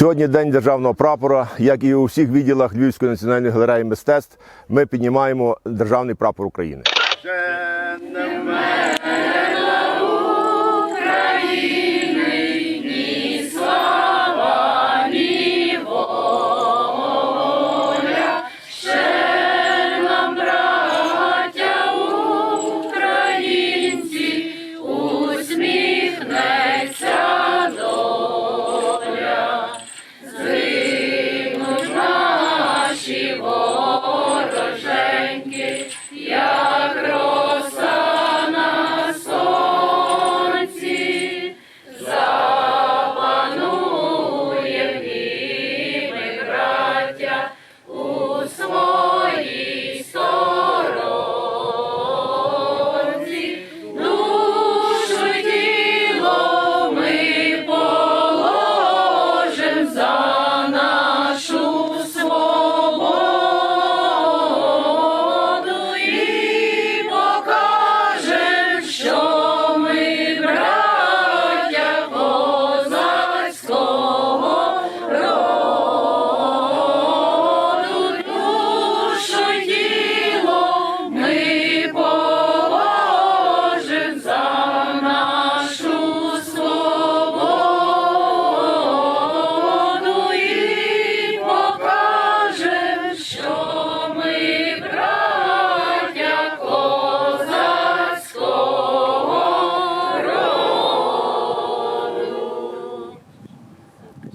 Сьогодні день державного прапора. Як і у всіх відділах Львівської національної галереї мистецтв, ми піднімаємо державний прапор України.